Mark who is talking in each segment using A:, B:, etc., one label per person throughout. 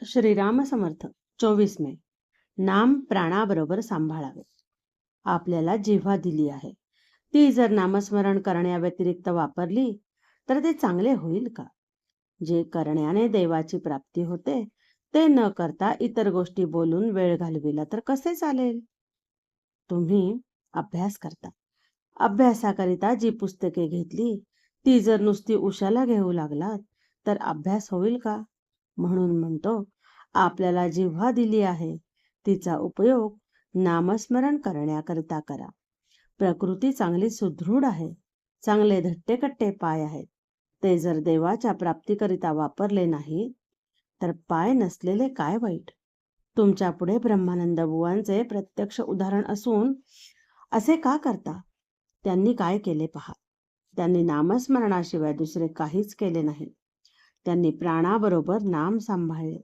A: श्रीराम समर्थ चोवीस मे. नाम प्राणाबरोबर सांभाळावे. आपल्याला जिव्हा दिली आहे. ती जर नामस्मरण करण्याव्यतिरिक्त वापरली तर ते चांगले होईल का? जे करण्याने देवाची प्राप्ती होते ते न करता इतर गोष्टी बोलून वेळ घालविला तर कसे चालेल? तुम्ही अभ्यास करता. अभ्यासाकरिता जी पुस्तके घेतली ती जर नुसती उशाला घेऊ लागलात तर अभ्यास होईल का? म्हणून म्हणतो आपल्याला जिव्हा दिली आहे तिचा उपयोग नामस्मरण करण्याकरिता करा. प्रकृती चांगली सुदृढ आहे चांगले धट्टेकट्टे पाय आहेत. ते जर देवाच्या प्राप्तीकरिता वापरले नाही तर पाय नसलेले काय वाईट? तुमच्यापुढे ब्रह्मानंद बुवांचे प्रत्यक्ष उदाहरण असून असे का करता? त्यांनी काय केले पहा. त्यांनी नामस्मरणाशिवाय दुसरे काहीच केले नाही. त्यांनी प्राणाबरोबर नाम सांभाळले.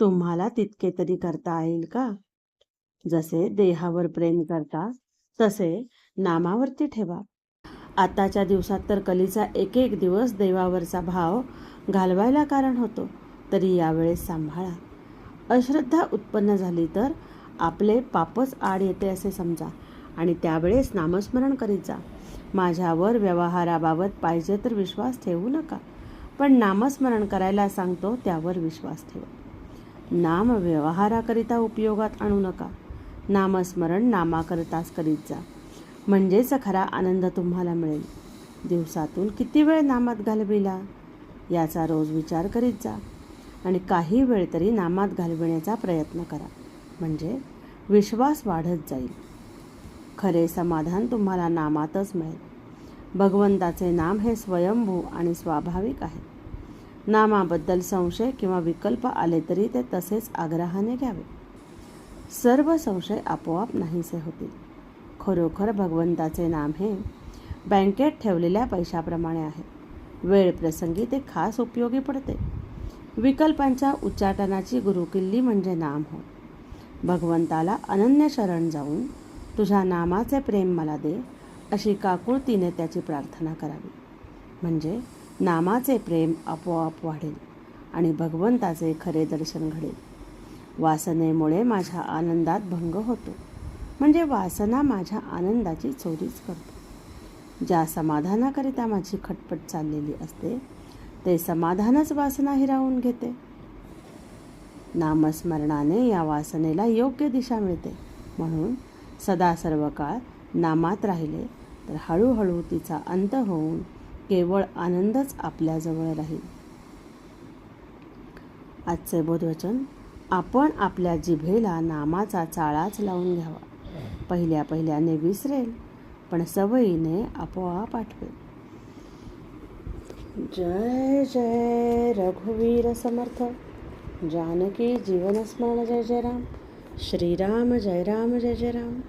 A: तुम्हाला तितके तरी करता येईल का? जसे देहावर प्रेम करता तसे नामावरती ठेवा. आताच्या दिवसात तर कलीचा एक एक दिवस देवावरचा भाव घालवायला कारण होतो तरी यावेळेस सांभाळा. अश्रद्धा उत्पन्न झाली तर आपले पापच आड येते असे समजा आणि त्यावेळेस नामस्मरण करीत जा. माझ्यावर व्यवहाराबाबत पाहिजे तर विश्वास ठेवू नका. पण नामस्मरण करायला सांगतो त्यावर विश्वास ठेवा. नाम व्यवहाराकरिता उपयोगात आणू नका. नामस्मरण नामाकरिताच करीत जा. म्हणजेच खरा आनंद तुम्हाला मिळेल. दिवसातून किती वेळ नामात घालविला? याचा रोज विचार करीत जा. आणि काही वेळ तरी नामात घालविण्याचा प्रयत्न करा. म्हणजे विश्वास वाढत जाईल. खरे समाधान तुम्हाला नामातच मिळेल. भगवंताचे नाम हे स्वयंभू आणि स्वाभाविक आहे. नामाबद्दल संशय किंवा विकल्प आले तरी ते तसेच आग्रहाने घ्यावे. सर्व संशय आपोआप नाहीसे होतील. खरोखर भगवंताचे नाम हे बँकेत ठेवलेल्या पैशाप्रमाणे आहे. वेळ प्रसंगी ते खास उपयोगी पडते. विकल्पांच्या उच्चाटनाची गुरुकिल्ली म्हणजे नाम हो. भगवंताला अनन्य शरण जाऊन तुझ्या नामाचे प्रेम मला दे अशी काकुळतीने त्याची प्रार्थना करावी. म्हणजे नामाचे प्रेम आपोआप वाढेल आणि भगवंताचे खरे दर्शन घडेल. वासनेमुळे माझ्या आनंदात भंग होतो. म्हणजे वासना माझ्या आनंदाची चोरीच करतो. ज्या समाधानाकरिता माझी खटपट चाललेली असते ते समाधानच वासना हिरावून घेते. नामस्मरणाने या वासनेला योग्य दिशा मिळते. म्हणून सदा सर्व काळ नामात राहिले तर हळूहळू तिचा अंत होऊन केवळ आनंदच आपल्याजवळ राहील. आजचे बोधवचन आपण आपल्या जिभेला नामाचा चाळाच लावून घ्यावा. पहिल्या पहिल्याने विसरेल पण सवयीने आपोआप आठवेल. जय जय रघुवीर समर्थ. जानकी जीवनस्मरण जय जय राम. श्रीराम जय राम जय जय राम.